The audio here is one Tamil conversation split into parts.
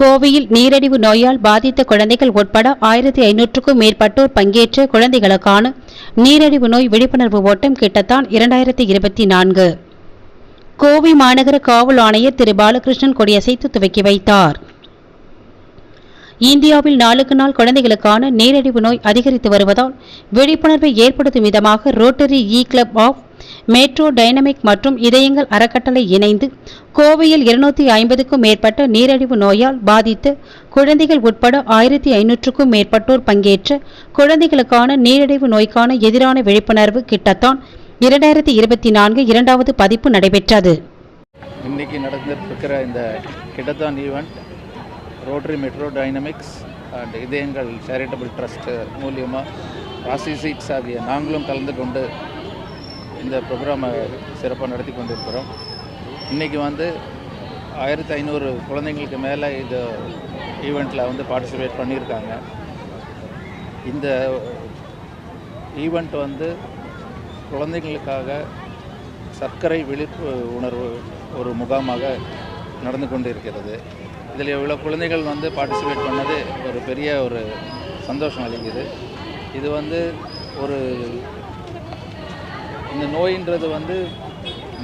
கோவையில் நீரழிவு நோயால் பாதித்த குழந்தைகள் உட்பட ஆயிரத்தி ஐநூற்றுக்கும் மேற்பட்டோர் பங்கேற்ற குழந்தைகளுக்கான நீரிழிவு நோய் விழிப்புணர்வு ஓட்டம் கிட்டத்தான் இரண்டாயிரத்தி இருபத்தி நான்கு. கோவை மாநகர காவல் ஆணையர் திரு பாலகிருஷ்ணன் கொடியசைத்து துவக்கி வைத்தார். இந்தியாவில் நாளுக்கு நாள் குழந்தைகளுக்கான நீரழிவு நோய் அதிகரித்து வருவதால் விழிப்புணர்வை ஏற்படுத்தும் விதமாக rotary E club of metro dynamic மற்றும் இதயங்கள் அறக்கட்டளை இணைந்து கோவையில் இருநூத்தி ஐம்பதுக்கும் மேற்பட்ட நீரழிவு நோயால் பாதித்த குழந்தைகள் உட்பட ஆயிரத்தி ஐநூற்றுக்கும் மேற்பட்டோர் பங்கேற்ற குழந்தைகளுக்கான நீரிழிவு நோய்க்கான எதிரான விழிப்புணர்வு கிட்டத்தான் இரண்டாயிரத்தி இருபத்தி நான்கு இரண்டாவது பதிப்பு நடைபெற்றது. இன்னைக்கு நடந்திருக்கிற இந்த கிட்டத்தான் event rotary metro dynamics and இதயங்கள் சேரிட்டபிள் ட்ரஸ்ட் மூலியமாக ராசி சீட்ஸ் ஆகிய நாங்களும் கலந்து கொண்டு இந்த ப்ரோக்ராமை சிறப்பாக நடத்தி கொண்டிருக்கிறோம். இன்றைக்கி வந்து ஆயிரத்தி ஐநூறு குழந்தைங்களுக்கு மேலே இது ஈவெண்ட்டில் வந்து பார்ட்டிசிபேட் பண்ணியிருக்காங்க. இந்த ஈவெண்ட் வந்து குழந்தைங்களுக்காக சர்க்கரை விழிப்பு உணர்வு ஒரு முகாமாக நடந்து கொண்டு இருக்கிறது இதில் இவ்வளோ குழந்தைகள் வந்து பார்ட்டிசிபேட் பண்ணது ஒரு பெரிய ஒரு சந்தோஷம் அளிக்குது. இது வந்து ஒரு இந்த நோயின்றது வந்து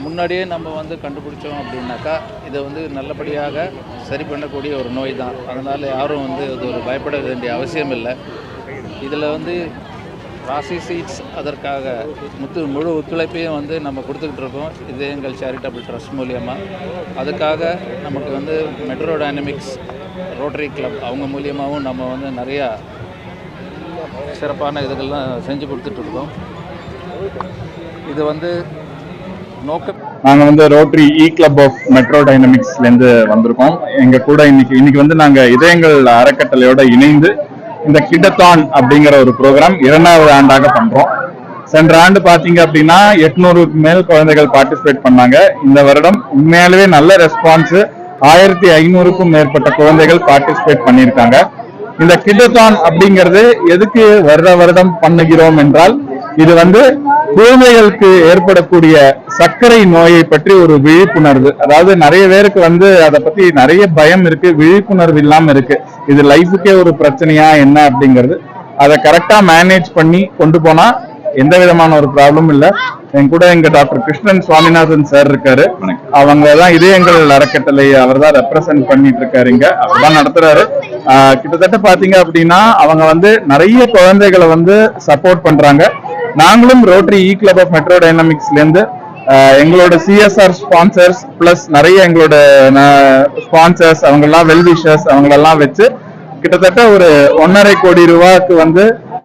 முன்னாடியே நம்ம வந்து கண்டுபிடிச்சோம் அப்படின்னாக்கா இதை வந்து நல்லபடியாக சரி பண்ணக்கூடிய ஒரு நோய் தான் அதனால் யாரும் வந்து அது ஒரு பயப்பட வேண்டிய அவசியம் இல்லை. இதில் வந்து ராசி சீட்ஸ் அதற்காக முத்து முழு ஒத்துழைப்பையும் வந்து நம்ம கொடுத்துக்கிட்டு இருக்கோம். இது எங்கள் சேரிட்டபிள் ட்ரஸ்ட் மூலியமாக அதுக்காக நமக்கு வந்து மெட்ரோ டைனமிக்ஸ் ரோட்டரி கிளப் அவங்க மூலியமாகவும் நம்ம வந்து நிறையா சிறப்பான இதுகள்லாம் செஞ்சு கொடுத்துட்ருக்கோம் இது வந்து நோக்கம். நாங்க வந்து rotary E club of metro டைனமிக்ஸ்லேருந்து வந்திருக்கோம். எங்க கூட இன்னைக்கு இன்னைக்கு வந்து நாங்க இதயங்கள் அறக்கட்டளையோட இணைந்து இந்த கிடத்தான் அப்படிங்கிற ஒரு ப்ரோக்ராம் இரண்டாவது ஆண்டாக பண்றோம். சென்ற ஆண்டு பாத்தீங்க அப்படின்னா எட்நூறுக்கு மேல் குழந்தைகள் பார்ட்டிசிபேட் பண்ணாங்க. இந்த வருடம் உண்மையாலவே நல்ல ரெஸ்பான்ஸ் ஆயிரத்தி ஐநூறுக்கும் மேற்பட்ட குழந்தைகள் பார்ட்டிசிபேட் பண்ணியிருக்காங்க. இந்த கிடத்தான் அப்படிங்கிறது எதுக்கு வருட வருடம் பண்ணுகிறோம் என்றால் இது வந்து குழந்தைகளுக்கு ஏற்படக்கூடிய சர்க்கரை நோயை பற்றி ஒரு விழிப்புணர்வு. அதாவது நிறைய பேருக்கு வந்து அதை பத்தி நிறைய பயம் இருக்கு விழிப்புணர்வு இல்லாம இருக்கு. இது லைஃபுக்கே ஒரு பிரச்சனையா என்ன அப்படிங்கிறது அதை கரெக்டா மேனேஜ் பண்ணி கொண்டு போனா எந்த விதமான ஒரு ப்ராப்ளம் இல்ல. என் கூட எங்க டாக்டர் கிருஷ்ணன் சுவாமிநாதன் சார் இருக்காரு. அவங்க தான் இதயங்கள் அறக்கட்டளை அவர் தான் ரெப்ரசென்ட் பண்ணிட்டு இருக்காரு இங்க. அவர் தான் நடத்துறாரு. ஆஹ் கிட்டத்தட்ட பாத்தீங்க அப்படின்னா அவங்க வந்து நிறைய குழந்தைகளை வந்து சப்போர்ட் பண்றாங்க. நாங்களும் rotary E club of metro டைனாமிக்ஸ்லேருந்து எங்களோட சிஎஸ்ஆர் ஸ்பான்சர்ஸ் பிளஸ் நிறைய எங்களோட ஸ்பான்சர்ஸ் அவங்க எல்லாம் வெல் அவங்களெல்லாம் வச்சு கிட்டத்தட்ட ஒரு ஒன்னரை கோடி ரூபாய்க்கு வந்து